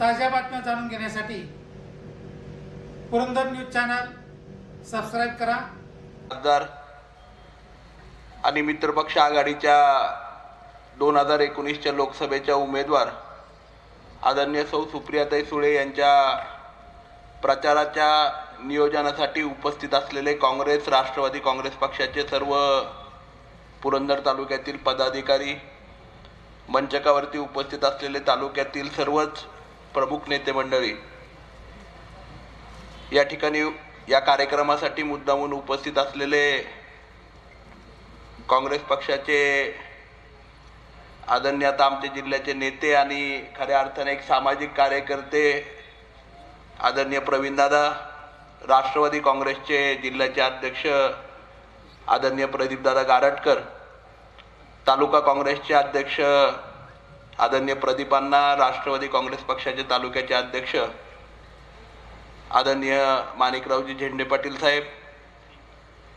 ताज्या बातम्या जाणून घेण्यासाठी पुरंदर न्यूज चॅनल सबस्क्राईब करा. खासदार आणि मित्रपक्ष आघाडीच्या दोन हजार एकोणीसच्या लोकसभेच्या उमेदवार आदरणीय सौ सुप्रियाताई सुळे यांच्या प्रचाराच्या नियोजनासाठी उपस्थित असलेले काँग्रेस राष्ट्रवादी काँग्रेस पक्षाचे सर्व पुरंदर तालुक्यातील पदाधिकारी मंचकावरती उपस्थित असलेले तालुक्यातील सर्वच प्रमुख नेते मंडळी या ठिकाणी या कार्यक्रमासाठी मुद्दामून उपस्थित असलेले काँग्रेस पक्षाचे आदरणीय आता आमच्या जिल्ह्याचे नेते आणि खऱ्या अर्थाने एक सामाजिक कार्यकर्ते आदरणीय प्रवीणदादा राष्ट्रवादी काँग्रेसचे जिल्ह्याचे अध्यक्ष आदरणीय प्रदीपदादा गारटकर तालुका काँग्रेसचे अध्यक्ष आदरणीय प्रदीपांना राष्ट्रवादी काँग्रेस पक्षाचे तालुक्याचे अध्यक्ष आदरणीय माणिकरावजी झेंडे पाटील साहेब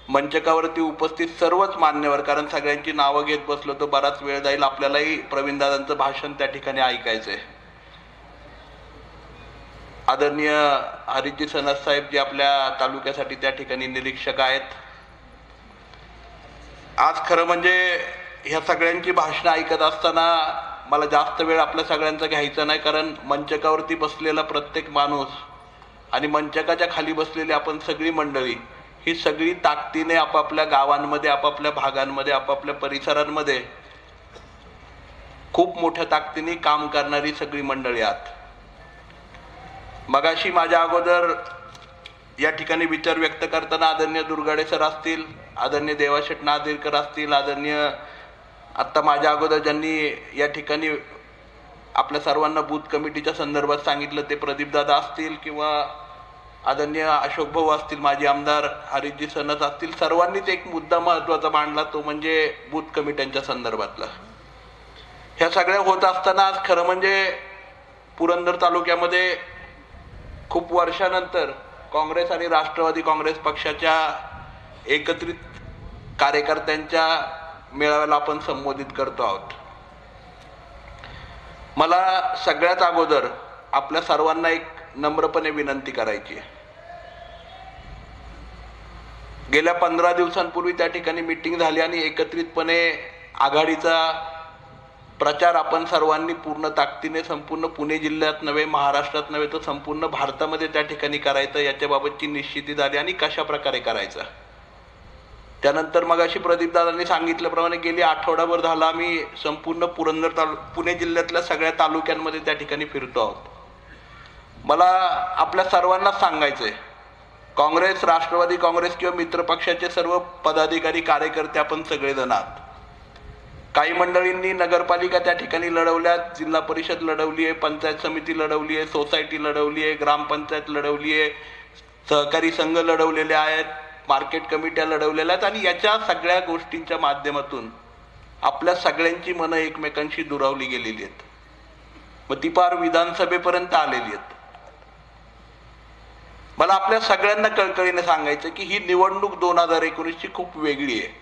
मंचकावरती उपस्थित सर्वच मान्यवर कारण सगळ्यांची नावं घेत बसलो तर बराच वेळ जाईल आपल्यालाही प्रवीणदादांचं भाषण त्या ठिकाणी ऐकायचं आहे आदरणीय हरिजी सनस साहेब जे आपल्या तालुक्यासाठी त्या ठिकाणी निरीक्षक आहेत. आज खरं म्हणजे ह्या सगळ्यांची भाषणं ऐकत असताना मला जास्त वेळ आपल्या सगळ्यांचा घ्यायचा नाही कारण मंचकावरती बसलेला प्रत्येक माणूस आणि मंचकाच्या खाली बसलेली आपण सगळी मंडळी ही सगळी ताकदीने आपापल्या गावांमध्ये आपापल्या भागांमध्ये आपापल्या परिसरांमध्ये खूप मोठ्या ताकदीने काम करणारी सगळी मंडळी आहात. मगाशी माझ्या अगोदर या ठिकाणी विचार व्यक्त करताना आदरणीय दुर्गाडे सर असतील आदरणीय देवाशेठ नादिरकर असतील आदरणीय आत्ता माझ्या अगोदर ज्यांनी या ठिकाणी आपल्या सर्वांना बूथ कमिटीच्या संदर्भात सांगितलं ते प्रदीपदादा असतील किंवा आदरणीय अशोक भाऊ असतील माजी आमदार हरिजी सनत असतील सर्वांनीच एक मुद्दा महत्त्वाचा मांडला तो म्हणजे बूथ कमिट्यांच्या संदर्भातला. ह्या सगळ्या होत असताना आज खरं म्हणजे पुरंदर तालुक्यामध्ये खूप वर्षानंतर काँग्रेस आणि राष्ट्रवादी काँग्रेस पक्षाच्या एकत्रित कार्यकर्त्यांच्या मेळाव्याला आपण संबोधित करतो आहोत. मला सगळ्यात अगोदर आपल्या सर्वांना एक नम्रपणे विनंती करायची आहे. गेल्या पंधरा दिवसांपूर्वी त्या ठिकाणी मिटिंग झाली आणि एकत्रितपणे आघाडीचा प्रचार आपण सर्वांनी पूर्ण ताकदीने संपूर्ण पुणे जिल्ह्यात नव्हे महाराष्ट्रात नव्हे तर संपूर्ण भारतामध्ये त्या ठिकाणी करायचं याच्याबाबतची निश्चिती झाली आणि कशा प्रकारे करायचं. त्यानंतर मग अशी प्रदीपदादांनी सांगितल्याप्रमाणे गेली आठवडाभर झाला आम्ही संपूर्ण पुरंदर तालु पुणे जिल्ह्यातल्या सगळ्या तालुक्यांमध्ये त्या ठिकाणी फिरतो आहोत. मला आपल्या सर्वांनाच सांगायचं आहे काँग्रेस राष्ट्रवादी काँग्रेस किंवा मित्रपक्षाचे सर्व पदाधिकारी कार्यकर्ते आपण सगळेजण आहात. काही मंडळींनी नगरपालिका त्या ठिकाणी लढवल्यात जिल्हा परिषद लढवली आहे पंचायत समिती लढवली आहे सोसायटी लढवली आहे ग्रामपंचायत लढवली आहे सहकारी संघ लढवलेले आहेत. मार्केट कमिट्या लढवलेल्या आहेत आणि याच्या सगळ्या गोष्टींच्या माध्यमातून आपल्या सगळ्यांची मनं एकमेकांशी दुरावली गेलेली आहेत. मग ती पार विधानसभेपर्यंत आलेली आहेत. मला आपल्या सगळ्यांना कळकळीने सांगायचं की ही निवडणूक दोन हजार एकोणीसची खूप वेगळी आहे.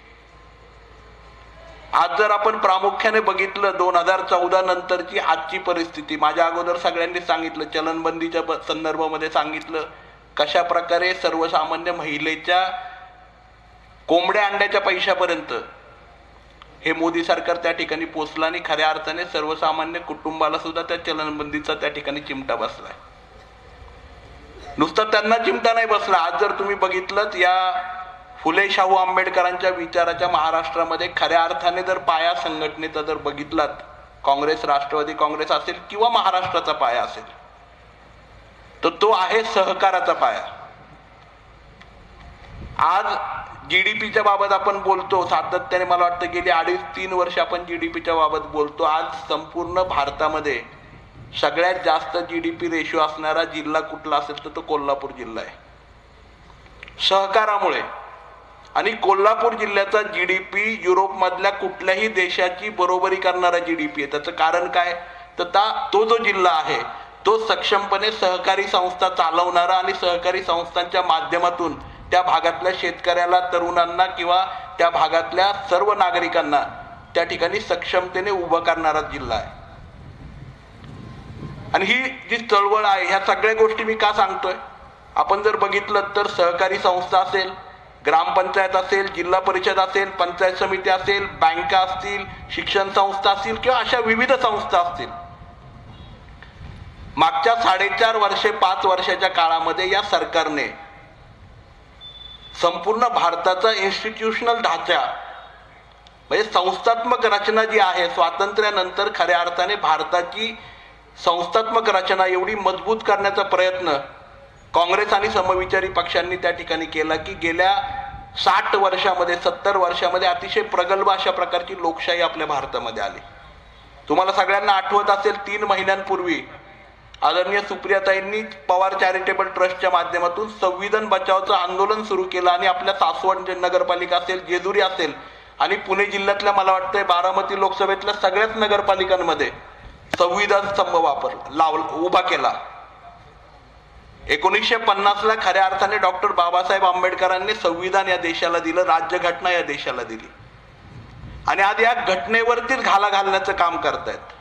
आज जर आपण प्रामुख्याने बघितलं दोन हजार चौदा नंतरची आजची परिस्थिती माझ्या अगोदर सगळ्यांनी सांगितलं चलनबंदीच्या संदर्भामध्ये सांगितलं कशा प्रकारे सर्वसामान्य महिलेच्या कोंबड्या अंड्याच्या पैशापर्यंत हे मोदी सरकार त्या ठिकाणी पोचलं आणि खऱ्या अर्थाने सर्वसामान्य कुटुंबाला सुद्धा त्या चलनबंदीचा त्या ठिकाणी चिमटा बसलाय. नुसतं त्यांना चिमटा नाही बसला. आज जर तुम्ही बघितलं या फुले शाहू आंबेडकरांच्या विचाराच्या महाराष्ट्रामध्ये खऱ्या अर्थाने जर पाया संघटनेचा जर बघितलात काँग्रेस राष्ट्रवादी काँग्रेस असेल किंवा महाराष्ट्राचा पाया असेल तर तो आहे सहकाराचा पाया. आज जीडीपीच्या बाबत आपण बोलतो सातत्याने मला वाटतं गेली अडीच तीन वर्ष आपण जीडीपीच्या बाबत बोलतो. आज संपूर्ण भारतामध्ये सगळ्यात जास्त जीडीपी रेशो असणारा जिल्हा कुठला असेल तर तो कोल्हापूर जिल्हा आहे. सहकारामुळे. आणि कोल्हापूर जिल्ह्याचा जीडीपी युरोपमधल्या कुठल्याही देशाची बरोबरी करणारा जीडीपी आहे. त्याचं कारण काय? तर ता- तो जो जिल्हा आहे तो सक्षमपणे सहकारी संस्था चालवणारा आणि सहकारी संस्थांच्या माध्यमातून त्या भागातल्या शेतकऱ्याला तरुणांना किंवा त्या भागातल्या सर्व नागरिकांना त्या ठिकाणी सक्षमतेने उभं करणारा जिल्हा आहे. आणि ही जी चळवळ आहे ह्या सगळ्या गोष्टी मी का सांगतोय? आपण जर बघितलं तर सहकारी संस्था असेल ग्रामपंचायत असेल जिल्हा परिषद असेल पंचायत समिती असेल बँका असतील शिक्षण संस्था असतील किंवा अशा विविध संस्था असतील मागच्या साडेचार वर्षे पाच वर्षाच्या काळामध्ये या सरकारने संपूर्ण भारताचा इन्स्टिट्यूशनल ढाचा म्हणजे संस्थात्मक रचना जी आहे स्वातंत्र्यानंतर खऱ्या अर्थाने भारताची संस्थात्मक रचना एवढी मजबूत करण्याचा प्रयत्न काँग्रेस आणि समविचारी पक्षांनी त्या ठिकाणी केला की गेल्या साठ वर्षामध्ये सत्तर वर्षामध्ये अतिशय प्रगल्भ अशा प्रकारची लोकशाही आपल्या भारतामध्ये आली. तुम्हाला सगळ्यांना आठवत असेल तीन महिन्यांपूर्वी आदरणीय सुप्रियाताईंनी पवार चॅरिटेबल ट्रस्टच्या माध्यमातून संविधान बचावचं आंदोलन सुरू केलं आणि आपल्या सासवड नगरपालिका असेल जेजुरी असेल आणि पुणे जिल्ह्यातल्या मला वाटतंय बारामती लोकसभेतल्या सगळ्याच नगरपालिकांमध्ये संविधान स्तंभ वापर लाव उभा केला. एकोणीसशे पन्नासला खऱ्या अर्थाने डॉक्टर बाबासाहेब आंबेडकरांनी संविधान या देशाला दिलं राज्यघटना या देशाला दिली. आणि आज या घटनेवरतीच घाला घालण्याचं काम करतायत.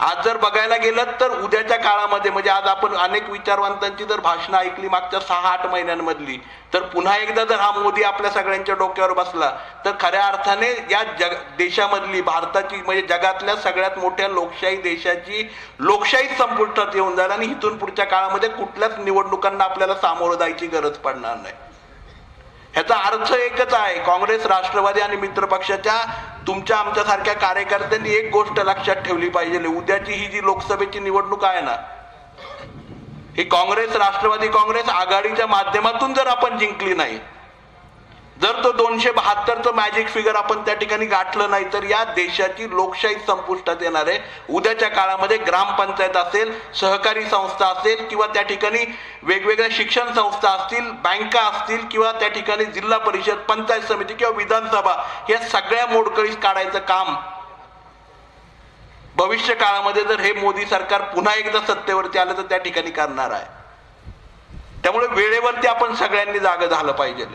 आज जर बघायला गेलं तर उद्याच्या काळामध्ये म्हणजे आज आपण अनेक विचारवंतांची जर भाषणं ऐकली मागच्या सहा आठ महिन्यांमधली तर पुन्हा एकदा जर हा मोदी आपल्या सगळ्यांच्या डोक्यावर बसला तर खऱ्या अर्थाने या जग देशामधली भारताची म्हणजे जगातल्या सगळ्यात मोठ्या लोकशाही देशाची लोकशाही संपुष्टात येऊन जाईल आणि इथून पुढच्या काळामध्ये कुठल्याच निवडणुकांना आपल्याला सामोरं जायची गरज पडणार नाही. ह्याचा अर्थ एकच आहे. काँग्रेस राष्ट्रवादी आणि मित्र पक्षाच्या तुमच्या आमच्यासारख्या कार्यकर्त्यांनी एक गोष्ट लक्षात ठेवली पाहिजे. उद्याची ही जी लोकसभेची निवडणूक आहे ना ही काँग्रेस राष्ट्रवादी काँग्रेस आघाडीच्या माध्यमातून जर आपण जिंकली नाही जर तो दोनशे बहात्तरचं मॅजिक फिगर आपण त्या ठिकाणी गाठलं नाही तर या देशाची लोकशाही संपुष्टात येणार आहे. उद्याच्या काळामध्ये ग्रामपंचायत असेल सहकारी संस्था असेल किंवा त्या ठिकाणी वेगवेगळ्या शिक्षण संस्था असतील बँका असतील किंवा त्या ठिकाणी जिल्हा परिषद पंचायत समिती किंवा विधानसभा या सगळ्या मोडकळीस काढायचं काम. भविष्य काळामध्ये जर हे मोदी सरकार पुन्हा एकदा सत्तेवरती आलं तर त्या ठिकाणी करणार आहे. त्यामुळे वेळेवरती आपण सगळ्यांनी जागं झालं पाहिजे.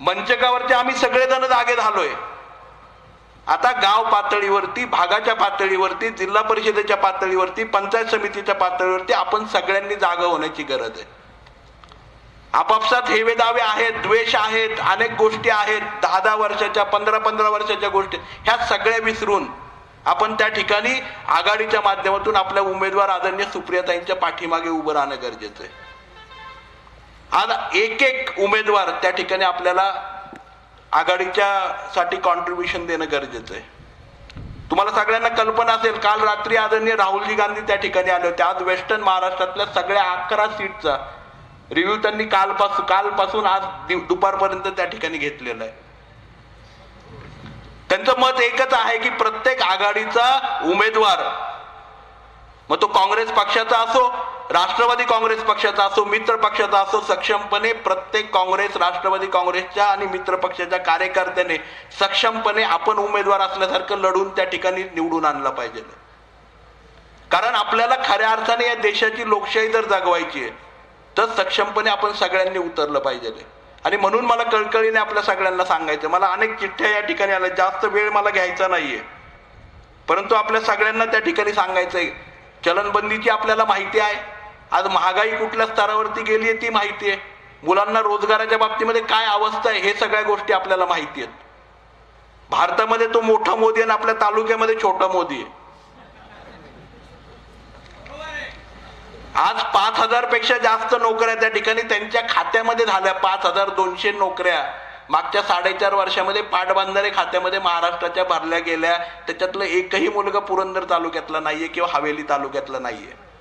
मंचकावरती आम्ही सगळेजण जागे झालोय. आता गाव पातळीवरती भागाच्या पातळीवरती जिल्हा परिषदेच्या पातळीवरती पंचायत समितीच्या पातळीवरती आपण सगळ्यांनी जागा होण्याची गरज आहे. आपापसात हेवे दावे आहेत द्वेष आहेत अनेक गोष्टी आहेत दहा दहा वर्षाच्या पंधरा पंधरा वर्षाच्या गोष्टी ह्या सगळ्या विसरून आपण त्या ठिकाणी आघाडीच्या माध्यमातून आपल्या उमेदवार आदरणीय सुप्रियाताईंच्या पाठीमागे उभं राहणं गरजेचं आहे. आज एक एक उमेदवार त्या ठिकाणी आपल्याला आघाडीच्या साठी कॉन्ट्रीब्युशन देणं गरजेचं आहे. तुम्हाला सगळ्यांना कल्पना असेल काल रात्री आदरणीय राहुलजी गांधी त्या ठिकाणी आले होते. आज वेस्टर्न महाराष्ट्रातल्या सगळ्या अकरा सीटचा रिव्ह्यू त्यांनी कालपासून कालपासून आज दुपारपर्यंत त्या ठिकाणी घेतलेला आहे. त्यांचं मत एकच आहे की प्रत्येक आघाडीचा उमेदवार मग तो काँग्रेस पक्षाचा असो राष्ट्रवादी काँग्रेस पक्षाचा असो मित्र पक्षाचा असो सक्षमपणे प्रत्येक काँग्रेस राष्ट्रवादी काँग्रेसच्या आणि मित्र पक्षाच्या कार्यकर्त्याने सक्षमपणे आपण उमेदवार असल्यासारखं लढून त्या ठिकाणी निवडून आणला पाहिजे. कारण आपल्याला खऱ्या अर्थाने या देशाची लोकशाही जर जगवायची आहे तर सक्षमपणे आपण सगळ्यांनी उतरलं पाहिजे. आणि म्हणून मला कळकळीने आपल्या सगळ्यांना सांगायचं मला अनेक चिठ्ठ्या या ठिकाणी आल्या जास्त वेळ मला घ्यायचा नाहीये. परंतु आपल्या सगळ्यांना त्या ठिकाणी सांगायचंय चलनबंदीची आपल्याला माहिती आहे. आज महागाई कुठल्या स्तरावरती गेली आहे ती माहिती आहे. मुलांना रोजगाराच्या बाबतीमध्ये काय अवस्था आहे हे सगळ्या गोष्टी आपल्याला माहिती आहेत. भारतामध्ये तो मोठा मोदी आणि आपल्या तालुक्यामध्ये छोटा मोदी आहे. आज पाच हजारपेक्षा जास्त नोकऱ्या त्या ठिकाणी त्यांच्या खात्यामध्ये झाल्या. पाच हजार दोनशे नोकऱ्या. मागच्या साडेचार वर्षामध्ये पाटबंधारे खात्यामध्ये महाराष्ट्राच्या भरल्या गेल्या. त्याच्यातलं एकही मुलगा पुरंदर तालुक्यातला नाहीये किंवा हवेली तालुक्यातला नाहीये.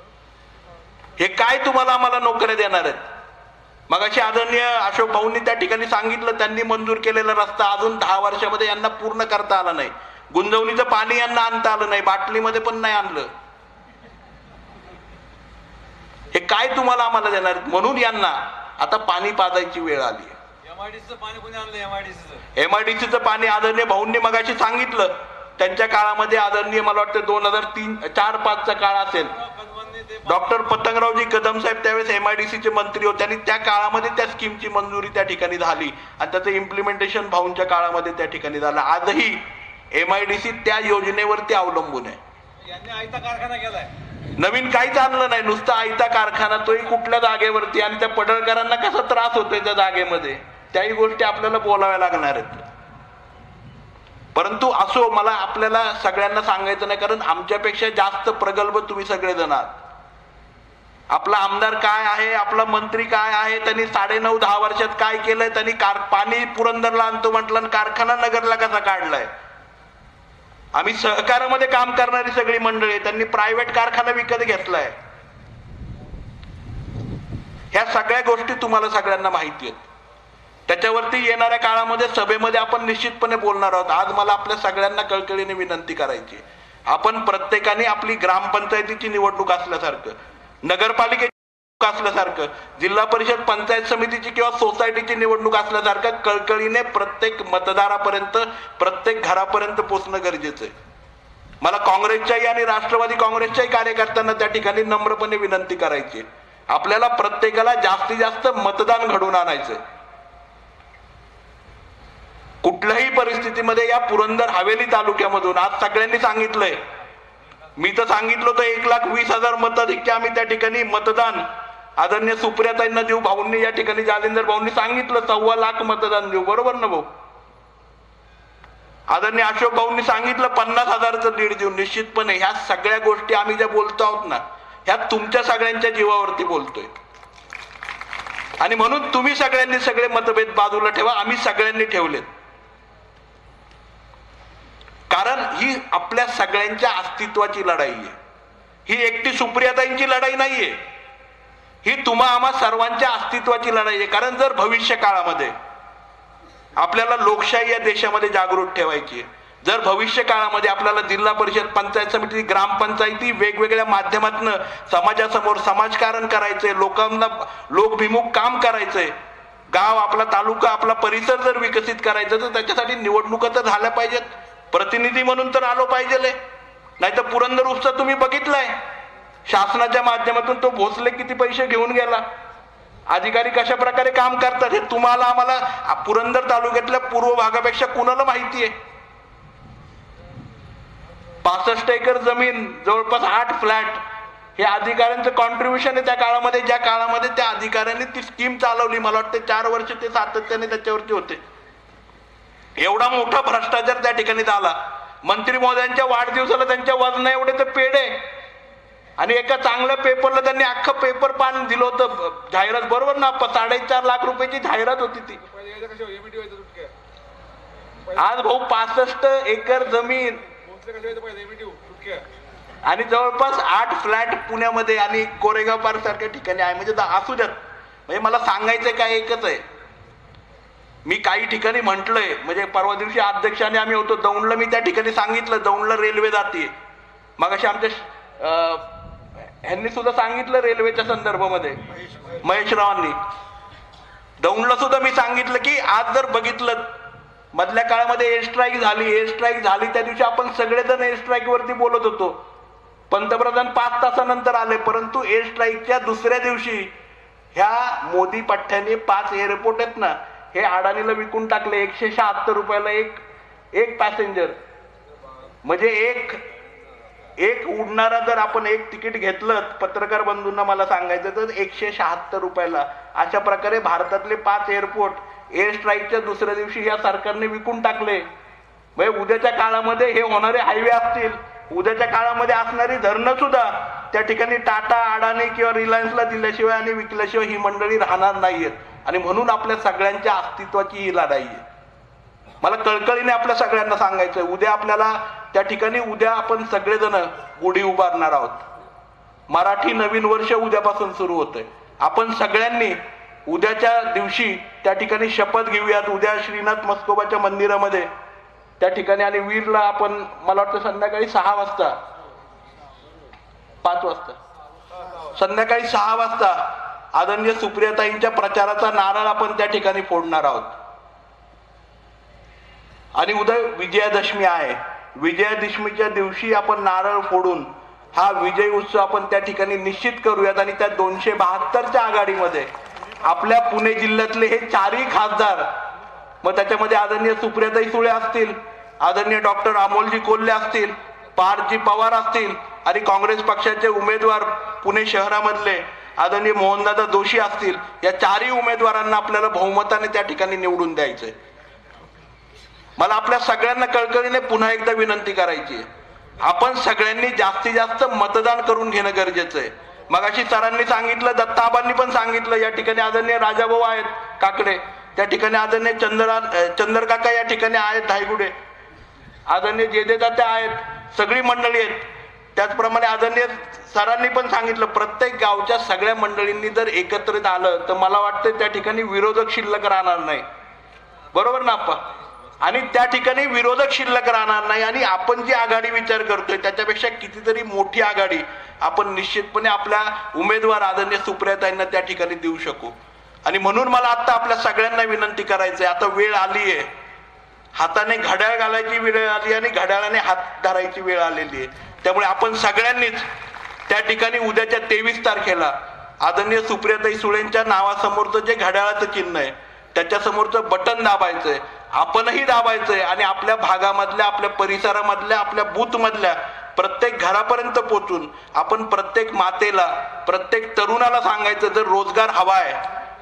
हे काय तुम्हाला आम्हाला नोकऱ्या देणार आहेत? मग अशी आदरणीय अशोक भाऊंनी त्या ठिकाणी सांगितलं त्यांनी मंजूर केलेला रस्ता अजून दहा वर्षामध्ये यांना पूर्ण करता आला नाही. गुंजवणीचं पाणी यांना आणता आलं नाही बाटलीमध्ये पण नाही आणलं. हे काय तुम्हाला आम्हाला देणार? म्हणून यांना आता पाणी पाजायची वेळ आली एमआयडीसीचं पाणी आदरणीय भाऊंनी मगाशी सांगितलं. त्यांच्या काळामध्ये आदरणीय मला वाटतं दोन हजार तीन चार पाचचा काळ असेल. डॉक्टर पतंगरावजी कदम साहेब त्यावेळेस एमआयडीसीचे मंत्री होते आणि त्या काळामध्ये त्या स्कीमची मंजुरी त्या ठिकाणी झाली. आणि त्याचं इम्प्लिमेंटेशन भाऊंच्या काळामध्ये त्या ठिकाणी झालं. आजही एमआयडीसी त्या योजनेवरती अवलंबून आहे. यांनी आयता कारखाना केलाय. नवीन काहीच आणलं नाही. नुसता आयता कारखाना तोही कुठल्या जागेवरती आणि त्या पडळकरांना कसा त्रास होतोय त्या जागेमध्ये? त्याही गोष्टी आपल्याला बोलाव्या लागणार आहेत. परंतु असो मला आपल्याला सगळ्यांना सांगायचं नाही कारण आमच्यापेक्षा जास्त प्रगल्भ तुम्ही सगळेजण आहात. आपला आमदार काय आहे आपला मंत्री काय आहे त्यांनी साडे नऊ दहा वर्षात काय केलंय त्यांनी कार पाणी पुरंदरला आणतो म्हटलं आणि कारखाना नगरला कसा काढलाय? आम्ही सहकारामध्ये काम करणारी सगळी मंडळी त्यांनी प्रायव्हेट कारखाना विकत घेतलाय. ह्या सगळ्या गोष्टी तुम्हाला सगळ्यांना माहिती आहेत. त्याच्यावरती येणाऱ्या काळामध्ये सभेमध्ये आपण निश्चितपणे बोलणार आहोत. आज मला आपल्या सगळ्यांना कळकळीने विनंती करायची आपण प्रत्येकाने आपली ग्रामपंचायतीची निवडणूक असल्यासारखं नगरपालिकेची निवडणूक असल्यासारखं जिल्हा परिषद पंचायत समितीची किंवा सोसायटीची निवडणूक असल्यासारखं कळकळीने प्रत्येक मतदारापर्यंत प्रत्येक घरापर्यंत पोचणं गरजेचं आहे. मला काँग्रेसच्याही आणि राष्ट्रवादी काँग्रेसच्याही कार्यकर्त्यांना त्या ठिकाणी नम्रपणे विनंती करायची आपल्याला प्रत्येकाला जास्तीत जास्त मतदान घडवून आणायचं कुठल्याही परिस्थितीमध्ये या पुरंदर हवेली तालुक्यामधून आज सगळ्यांनी सांगितलंय मी तर सांगितलं होतं एक लाख वीस हजार मताधिक्य आम्ही त्या ठिकाणी मतदान आदरणीय सुप्रियाताईंना देऊ भाऊंनी या ठिकाणी जालिंदर भाऊंनी सांगितलं सव्वा लाख मतदान देऊ. बरोबर ना भाऊ? आदरणीय अशोक भाऊंनी सांगितलं पन्नास हजाराचं दीड देऊ. निश्चितपणे ह्या सगळ्या गोष्टी आम्ही ज्या बोलतो आहोत ना ह्या तुमच्या सगळ्यांच्या जीवावरती बोलतोय. आणि म्हणून तुम्ही सगळ्यांनी सगळे मतभेद बाजूला ठेवा आम्ही सगळ्यांनी ठेवलेत. कारण ही आपल्या सगळ्यांच्या अस्तित्वाची लढाई आहे. ही एकटी सुप्रियाताईंची लढाई नाहीये. ही तुम्हा आम्हा सर्वांच्या अस्तित्वाची लढाई आहे. कारण जर भविष्य काळामध्ये आपल्याला लोकशाही या देशामध्ये जागृत ठेवायची आहे जर भविष्य काळामध्ये आपल्याला जिल्हा परिषद पंचायत समिती ग्रामपंचायती वेगवेगळ्या माध्यमातून समाजासमोर समाजकारण करायचंय लोकांना लोकभिमुख काम करायचंय गाव आपला तालुका आपला परिसर जर विकसित करायचं तर त्याच्यासाठी निवडणुका तर झाल्या पाहिजेत. प्रतिनिधी म्हणून तर आलो पाहिजे नाही तर पुरंदर उपचा तुम्ही बघितलाय. शासनाच्या माध्यमातून तो भोसले किती पैसे घेऊन गेला. अधिकारी कशा प्रकारे काम करतात हे तुम्हाला आम्हाला पुरंदर तालुक्यातल्या पूर्व भागापेक्षा कुणाला माहिती आहे पासष्ट एकर जमीन जवळपास आठ फ्लॅट. हे अधिकाऱ्यांचं कॉन्ट्रीब्युशन आहे त्या काळामध्ये. ज्या काळामध्ये त्या अधिकाऱ्यांनी ती स्कीम चालवली. मला वाटतं चार वर्ष ते सातत्याने त्याच्यावरती होते. एवढा मोठा भ्रष्टाचार त्या ठिकाणी झाला. मंत्री महोदयांच्या वाढदिवसाला त्यांच्या वजना एवढे तर पेढे. आणि एका चांगल्या पेपरला त्यांनी अख्खं पेपर पान दिलं होतं. जाहिरात बरोबर ना प- साडेचार लाख रुपयाची जाहिरात होती ती. व्हायचं आज भाऊ पासष्ट एकर जमीन. आणि जवळपास आठ फ्लॅट पुण्यामध्ये आणि कोरेगाव पार्क सारख्या ठिकाणी आहे. म्हणजे असू द्यात. म्हणजे मला सांगायचं काय एकच आहे. मी काही ठिकाणी म्हटलंय म्हणजे परवा दिवशी अध्यक्षाने आम्ही होतो दौंडला मी त्या ठिकाणी सांगितलं दौंडला रेल्वे जाते. मग असे आमच्या ह्यांनी सुद्धा सांगितलं रेल्वेच्या संदर्भामध्ये महेशरावांनी. दौंडला सुद्धा मी सांगितलं की आज जर बघितलं मधल्या काळामध्ये एअर स्ट्राईक झाली एअर स्ट्राईक झाली त्या दिवशी आपण सगळेजण एअर स्ट्राईकवरती बोलत होतो. पंतप्रधान पाच तासानंतर आले परंतु एअर स्ट्राईकच्या दुसऱ्या दिवशी ह्या मोदी पठ्ठ्याने पाच एअरपोर्ट आहेत ना हे अडाणीला विकून टाकले एकशे शहात्तर रुपयाला एक एक पॅसेंजर म्हणजे एक एक उडणारा जर आपण एक तिकीट घेतलं पत्रकार बंधूंना मला सांगायचं तर एकशे शहात्तर रुपयाला. अशा प्रकारे भारतातले पाच एअरपोर्ट एअर स्ट्राईकच्या दुसऱ्या दिवशी या सरकारने विकून टाकले. म्हणजे उद्याच्या काळामध्ये हे होणारे हायवे असतील उद्याच्या काळामध्ये असणारी धरणं सुद्धा त्या ठिकाणी टाटा अडाणी किंवा रिलायन्सला दिल्याशिवाय आणि विकल्याशिवाय ही मंडळी राहणार नाहीयेत. आणि म्हणून आपल्या सगळ्यांच्या अस्तित्वाची ही लढाई आहे. मला कळकळीने आपल्या सगळ्यांना सांगायचं उद्या आपल्याला त्या ठिकाणी उद्या आपण सगळेजण गुढी उभारणार आहोत. मराठी नवीन वर्ष उद्यापासून सुरू होतंय. आपण सगळ्यांनी उद्याच्या दिवशी त्या ठिकाणी शपथ घेऊयात. उद्या श्रीनाथ मस्कोबाच्या मंदिरामध्ये त्या ठिकाणी आणि वीरला आपण मला वाटतं संध्याकाळी सहा वाजता पाच वाजता संध्याकाळी सहा वाजता आदरणीय सुप्रियाताईंच्या प्रचाराचा नारळ आपण त्या ठिकाणी फोडणार आहोत. आणि उद्या विजयादशमी आहे. विजयादशमीच्या दिवशी आपण नारळ फोडून हा विजय उत्सव आपण त्या ठिकाणी निश्चित करूयात आणि त्या दोनशे बहात्तरच्या आघाडीमध्ये आपल्या पुणे जिल्ह्यातले हे चारही खासदार मग त्याच्यामध्ये आदरणीय सुप्रियाताई सुळे असतील आदरणीय डॉक्टर अमोलजी कोल्हे असतील पारजी पवार असतील आणि काँग्रेस पक्षाचे उमेदवार पुणे शहरामधले आदरणीय मोहनदादा जोशी असतील या चारही उमेदवारांना आपल्याला बहुमताने त्या ठिकाणी निवडून द्यायचंय. मला आपल्या सगळ्यांना कळकळीने पुन्हा एकदा विनंती करायची आपण सगळ्यांनी जास्तीत जास्त मतदान करून घेणं गरजेचं आहे. मग अशी सरांनी सांगितलं दत्ताबांनी पण सांगितलं या ठिकाणी आदरणीय राजाभाऊ आहेत काकडे. त्या ठिकाणी आदरणीय चंद्रा चंद्रकाका या ठिकाणी आहेत धायगुडे. आदरणीय जेदेदाते आहेत सगळी मंडळी आहेत. त्याचप्रमाणे आदरणीय सरांनी पण सांगितलं प्रत्येक गावच्या सगळ्या मंडळींनी जर एकत्रित आलं तर मला वाटतं त्या ठिकाणी विरोधक शिल्लक राहणार नाही. बरोबर ना आप्पा? आणि त्या ठिकाणी विरोधक शिल्लक राहणार नाही. आणि आपण जी आघाडी विचार करतोय त्याच्यापेक्षा कितीतरी मोठी आघाडी आपण निश्चितपणे आपल्या उमेदवार आदरणीय सुप्रियाताईंना त्या ठिकाणी देऊ शकू. आणि म्हणून मला आता आपल्या सगळ्यांना विनंती करायची आहे आता वेळ आली आहे हाताने घड्याळ घालायची वेळ आली आणि घड्याळाने हात धरायची वेळ आलेली आहे. त्यामुळे आपण सगळ्यांनीच त्या ठिकाणी उद्याच्या तेवीस तारखेला आदरणीय सुप्रियाताई सुळेंच्या नावासमोरचं जे घड्याळाचं चिन्ह आहे त्याच्यासमोरचं बटन दाबायचंय. आपणही दाबायचंय आणि आपल्या भागामधल्या आपल्या परिसरामधल्या आपल्या बूथमधल्या प्रत्येक घरापर्यंत पोचून आपण प्रत्येक मातेला प्रत्येक तरुणाला सांगायचं जर रोजगार हवा आहे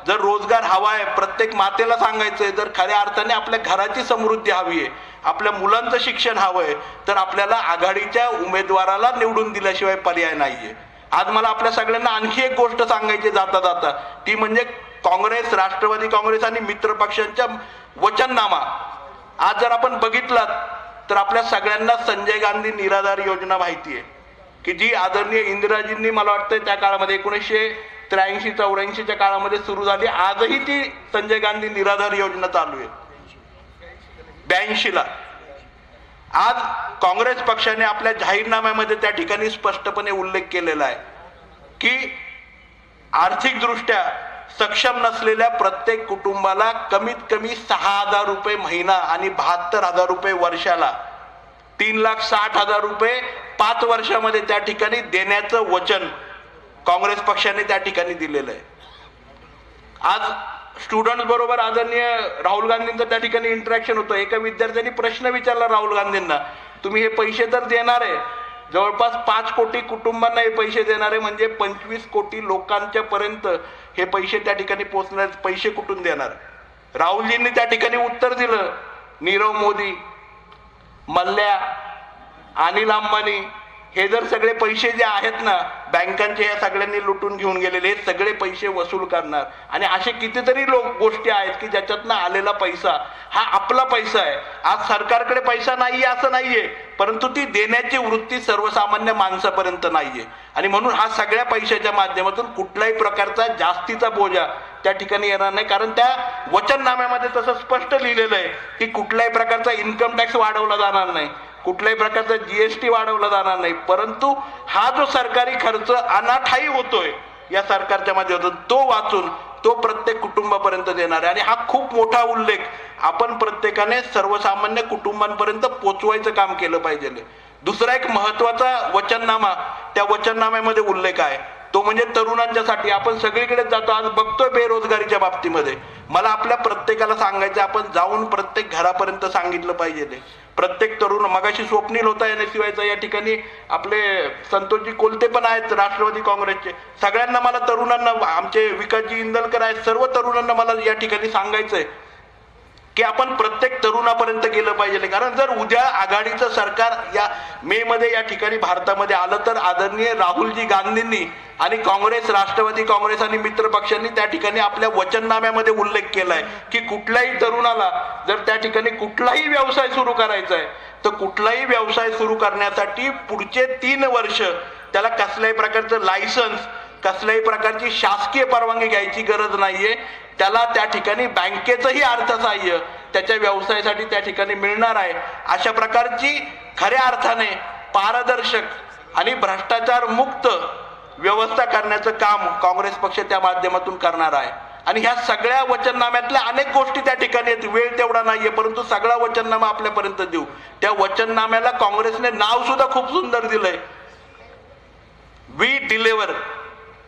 जर रोजगार हवा आहे प्रत्येक मातेला सांगायचंय जर खऱ्या अर्थाने आपल्या घराची समृद्धी हवी आहे आपल्या मुलांचं शिक्षण हवंय तर आपल्याला आघाडीच्या उमेदवाराला निवडून दिल्याशिवाय पर्याय नाहीये. आज मला आपल्या सगळ्यांना आणखी एक गोष्ट सांगायची जाता जाता. ती म्हणजे काँग्रेस राष्ट्रवादी काँग्रेस आणि मित्र पक्षांच्या वचननामा. आज जर आपण बघितलात तर आपल्या सगळ्यांना संजय गांधी निराधार योजना माहिती आहे की जी आदरणीय इंदिराजींनी मला वाटतं त्या काळामध्ये एकोणीसशे त्र्याऐंशी चौऱ्याऐंशीच्या काळामध्ये सुरू झाली. आजही ती संजय गांधी निराधार योजना चालू आहे. ब्याऐंशीला. आज काँग्रेस पक्षाने आपल्या जाहीरनाम्यामध्ये त्या ठिकाणी स्पष्टपणे उल्लेख केलेला आहे की आर्थिकदृष्ट्या सक्षम नसलेल्या प्रत्येक कुटुंबाला कमीत कमी सहा हजार रुपये महिना आणि बहात्तर हजार रुपये वर्षाला तीन लाख साठ हजार रुपये पाच वर्षामध्ये त्या ठिकाणी देण्याचं वचन काँग्रेस पक्षाने त्या ठिकाणी दिलेलं आहे. आज स्टुडंट बरोबर आदरणीय राहुल गांधींचं त्या ठिकाणी इंटरॅक्शन होतं. एका विद्यार्थ्यांनी प्रश्न विचारला राहुल गांधींना तुम्ही हे पैसे तर देणार आहे. जवळपास पाच कोटी कुटुंबांना हे पैसे देणार आहे. म्हणजे पंचवीस कोटी लोकांच्या पर्यंत हे पैसे त्या ठिकाणी पोहोचणार पैसे कुठून देणार? राहुलजींनी त्या ठिकाणी उत्तर दिलं. नीरव मोदी मल्ल्या अनिल अंबानी हे जर सगळे पैसे जे आहेत ना बँकांचे या सगळ्यांनी लुटून घेऊन गेलेले हे सगळे पैसे वसूल करणार. आणि असे कितीतरी लोक गोष्टी आहेत की ज्याच्यातनं आलेला पैसा हा आपला पैसा आहे. आज सरकारकडे पैसा नाहीये असं नाहीये परंतु ती देण्याची वृत्ती सर्वसामान्य माणसापर्यंत नाहीये. आणि म्हणून हा सगळ्या पैशाच्या माध्यमातून कुठल्याही प्रकारचा जास्तीचा बोजा त्या ठिकाणी येणार नाही. कारण त्या वचननाम्यामध्ये तसं स्पष्ट लिहिलेलं आहे की कुठल्याही प्रकारचा इन्कम टॅक्स वाढवला जाणार नाही. कुठल्याही प्रकारचा जीएसटी वाढवला जाणार नाही. परंतु हा जो सरकारी खर्च अनाठाई होतोय या सरकारच्या माध्यमातून तो वाचून तो प्रत्येक कुटुंबापर्यंत देणार आहे. आणि हा खूप मोठा उल्लेख आपण प्रत्येकाने सर्वसामान्य कुटुंबांपर्यंत पोचवायचं काम केलं पाहिजे. दुसरा एक महत्त्वाचा वचननामा त्या वचननाम्यामध्ये उल्लेख आहे. तो म्हणजे तरुणांच्यासाठी. आपण सगळीकडे जातो आज बघतोय बेरोजगारीच्या बाबतीमध्ये. मला आपल्या प्रत्येकाला सांगायचं आपण जाऊन प्रत्येक घरापर्यंत सांगितलं पाहिजे प्रत्येक तरुण मगाशी स्वप्नील होता एन या ठिकाणी आपले संतोषजी कोलते पण आहेत राष्ट्रवादी काँग्रेसचे. सगळ्यांना मला तरुणांना आमचे विकासजी इंदलकर आहेत सर्व तरुणांना मला या ठिकाणी सांगायचंय. की आपण प्रत्येक तरुणापर्यंत गेलं पाहिजे कारण जर उद्या आघाडीचं सरकार या मे मध्ये या ठिकाणी भारतामध्ये आलं तर आदरणीय राहुलजी गांधींनी आणि काँग्रेस राष्ट्रवादी काँग्रेस आणि मित्र पक्षांनी त्या ठिकाणी आपल्या वचननाम्यामध्ये उल्लेख केलाय की कुठल्याही तरुणाला जर त्या ठिकाणी कुठलाही व्यवसाय सुरू करायचा आहे तर कुठलाही व्यवसाय सुरू करण्यासाठी पुढचे तीन वर्ष त्याला कसल्याही प्रकारचं लायसन्स कसल्याही प्रकारची शासकीय परवानगी घ्यायची गरज नाहीये. त्याला त्या ठिकाणी बँकेचंही अर्थसहाय्य त्याच्या व्यवसायासाठी त्या ठिकाणी मिळणार आहे. अशा प्रकारची खऱ्या अर्थाने पारदर्शक आणि भ्रष्टाचार मुक्त व्यवस्था करण्याचं काम काँग्रेस पक्ष त्या माध्यमातून करणार आहे. आणि ह्या सगळ्या वचननाम्यातल्या अनेक गोष्टी त्या ठिकाणी आहेत. वेळ तेवढा नाहीये परंतु सगळा वचननामा आपल्यापर्यंत देऊ. त्या वचननाम्याला काँग्रेसने नाव सुद्धा खूप सुंदर दिलंय. वी डिलेवर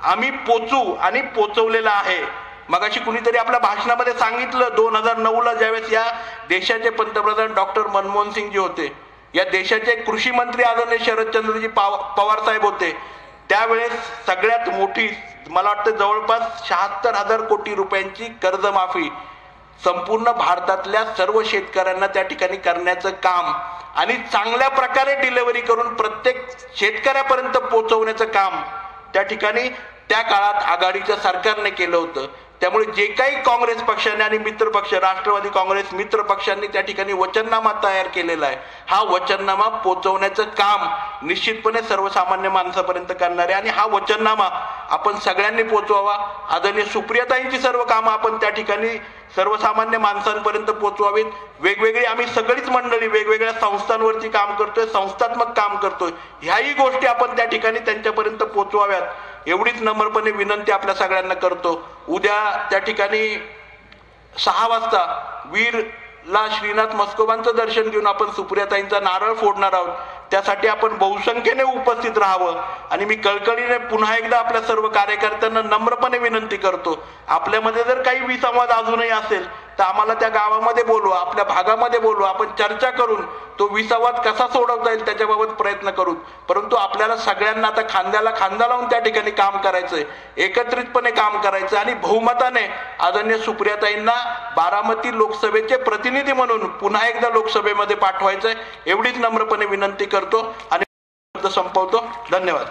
आम्ही पोचू आणि पोचवलेलं आहे. मगाशी कुणीतरी आपल्या भाषणामध्ये सांगितलं दोन हजार नऊला ज्यावेळेस या देशाचे पंतप्रधान डॉक्टर मनमोहन सिंग जे होते या देशाचे कृषी मंत्री आदरणीय शरदचंद्रजी पाव पवार साहेब होते त्यावेळेस सगळ्यात मोठी मला वाटतं जवळपास शहात्तर हजार कोटी रुपयांची कर्जमाफी संपूर्ण भारतातल्या सर्व शेतकऱ्यांना त्या ठिकाणी करण्याचं काम आणि चांगल्या प्रकारे डिलिव्हरी करून प्रत्येक शेतकऱ्यापर्यंत पोहोचवण्याचं काम त्या ठिकाणी त्या काळात आघाडीच्या सरकारने केलं होतं. त्यामुळे जे काही काँग्रेस पक्षाने आणि मित्र पक्ष राष्ट्रवादी काँग्रेस मित्र पक्षांनी त्या ठिकाणी वचननामा तयार केलेला आहे. हा वचननामा पोचवण्याचं काम निश्चितपणे सर्वसामान्य माणसापर्यंत करणार आहे. आणि हा वचननामा आपण सगळ्यांनी पोचवावा. आदरणीय सुप्रियताईंची सर्व कामं आपण त्या ठिकाणी सर्वसामान्य माणसांपर्यंत पोचवावीत. वेगवेगळी आम्ही सगळीच मंडळी वेगवेगळ्या संस्थांवरती काम करतोय संस्थात्मक काम करतोय. ह्याही गोष्टी आपण त्या ठिकाणी त्यांच्यापर्यंत पोचवाव्यात. एवढीच नम्रपणे विनंती आपल्या सगळ्यांना करतो. उद्या त्या ठिकाणी सहा वाजता वीरला श्रीनाथ मस्कोबांचं दर्शन घेऊन आपण सुप्रियाताईंचा नारळ फोडणार आहोत. त्यासाठी आपण बहुसंख्येने उपस्थित राहावं. आणि मी कळकळीने पुन्हा एकदा आपल्या सर्व कार्यकर्त्यांना नम्रपणे विनंती करतो. आपल्यामध्ये जर काही विसंवाद अजूनही असेल तर आम्हाला त्या गावामध्ये बोलवा आपल्या भागामध्ये बोलवा. आपण चर्चा करून तो विसावाद कसा सोडवता येईल त्याच्याबाबत प्रयत्न करू. परंतु आपल्याला सगळ्यांना आता खांद्याला खांदा लावून त्या ठिकाणी काम करायचंय. एकत्रितपणे काम करायचं आणि बहुमताने आदरणीय सुप्रियाताईंना बारामती लोकसभेचे प्रतिनिधी म्हणून पुन्हा एकदा लोकसभेमध्ये पाठवायचंय. एवढीच नम्रपणे विनंती करतो आणि संपवतो. धन्यवाद.